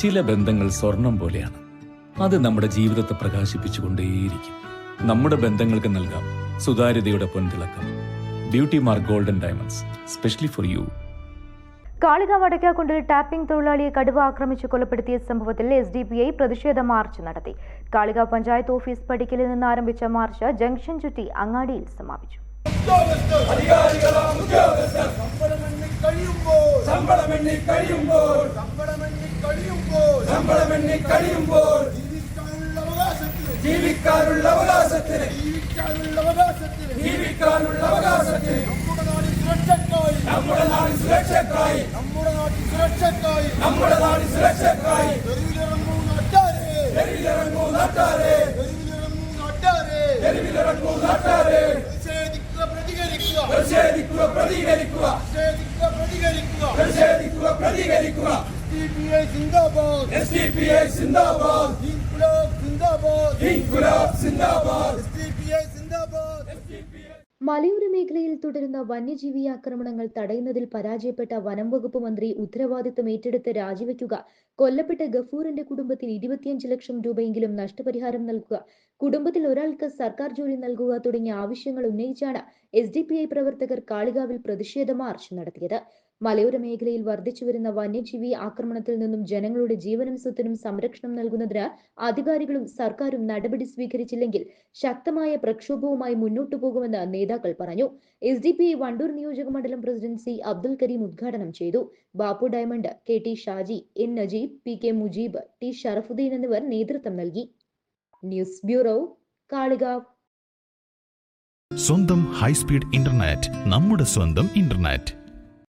ചില ബന്ധങ്ങൾ സ്വർണം പോലെയാണ്. അത് നമ്മുടെ ജീവിതത്തെ പ്രകാശിപ്പിച്ചുകൊണ്ടേയിരിക്കും. നമ്മുടെ ബന്ധങ്ങൾക്ക് നൽകാം സുതാര്യതയുടെ പൊൻതിളക്കം. Beauty mark golden diamonds specially for you Kalika വടക്കാക്കുണ്ടിൽ tapping തൊഴിലാളിയെ കടുവ ആക്രമിച്ച് കൊലപ്പെടുത്തിയ സംഭവത്തിൽ എസ് ഡി പി ഐ പ്രതിഷേധ മാർച്ച് നടത്തി. കാളിക പഞ്ചായത്ത് ഓഫീസ് പടിക്കലിൽ നിന്ന് ആരംഭിച്ച മാർച്ച് ജംഗ്ഷൻ ചുറ്റി അങ്ങാടിയിൽ സമാപിച്ചു. കഴിയുമ്പോൾ ശമ്പളമെണ്ണി കഴിയുമ്പോൾ കഴിയുമ്പോൾ ശമ്പളമെണ്ണി കഴിയുമ്പോൾ ജീവിക്കാനുള്ള അവകാശത്തിന് ജീവിക്കാനുള്ള അവകാശത്തിന് ജീവിക്കാനുള്ള അവകാശത്തിന് ജീവിക്കാനുള്ള അവകാശത്തിന് നമ്മുടെ നാട് സുരക്ഷക്കായി നമ്മുടെ നാട്ടിൽ സുരക്ഷക്കായി നമ്മുടെ നാട് സുരക്ഷക്കായി നമ്മുടെ നാട്ടിൽ സുരക്ഷക്കായി തെരുവിലിറങ്ങൂ നാട്ടാരെ തെരുവിലിറങ്ങൂ നാട്ടാരെ തെരുവിലിറങ്ങൂ നാട്ടാരെ തെരുവിലിറങ്ങൂ നാട്ടാരെ പ്രതിഷേധിക്കുക പ്രതികരിക്കുക. പ്രതിഷേധിക്കുക പ്രതികരിക്കുക. പ്രതിഷേധിക്കുക പ്രതികരിക്കുക. പ്രതിഷേധിക്കുക പ്രതികരിക്കുക. SDPI സിന്ദാബാദ് എസ് ഡി പി ഐ സിന്ദാബാദ് ഇൻകുലാബ് സിന്ദാബാദ് ഇൻകുലാബ് സിന്ദാബാദ് SDPI സിന്ദാബാദ് മലയോര മേഖലയിൽ തുടരുന്ന വന്യജീവി ആക്രമണങ്ങൾ തടയുന്നതിൽ പരാജയപ്പെട്ട വനം വകുപ്പ് മന്ത്രി ഉത്തരവാദിത്തം ഏറ്റെടുത്ത് രാജിവെക്കുക കൊല്ലപ്പെട്ട ഗഫൂറിന്റെ കുടുംബത്തിന് ഇരുപത്തിയഞ്ച് ലക്ഷം രൂപയെങ്കിലും നഷ്ടപരിഹാരം നൽകുക കുടുംബത്തിൽ ഒരാൾക്ക് സർക്കാർ ജോലി നൽകുക തുടങ്ങിയ ആവശ്യങ്ങൾ ഉന്നയിച്ചാണ് എസ് ഡി പി ഐ പ്രവർത്തകർ കാളികാവിൽ പ്രതിഷേധ മാർച്ച് നടത്തിയത്. മലയോര മേഖലയിൽ വർദ്ധിച്ചു വരുന്ന വന്യജീവി ആക്രമണത്തിൽ നിന്നും ജനങ്ങളുടെ ജീവനും സ്വത്തിനും സംരക്ഷണം നൽകുന്നതിന് അധികാരികളും സർക്കാരും നടപടി സ്വീകരിച്ചില്ലെങ്കിൽ ശക്തമായ പ്രക്ഷോഭവുമായി മുന്നോട്ടു പോകുമെന്ന് നേതാക്കൾ പറഞ്ഞു. എസ് ഡി പി വണ്ടൂർ നിയോജക മണ്ഡലം പ്രസിഡന്റ് സി അബ്ദുൽ കരീം ഉദ്ഘാടനം ചെയ്തു. Bappu diamond K T Shaji N Najeeb P K Mujeeb T Sharafuddin എന്നിവർ നേതൃത്വം നൽകി. News bureau Kalikavu. സ്വന്തം ഹൈസ്പീഡ് ഇന്റർനെറ്റ് നമ്മുടെ സ്വന്തം ഇന്റർനെറ്റ്.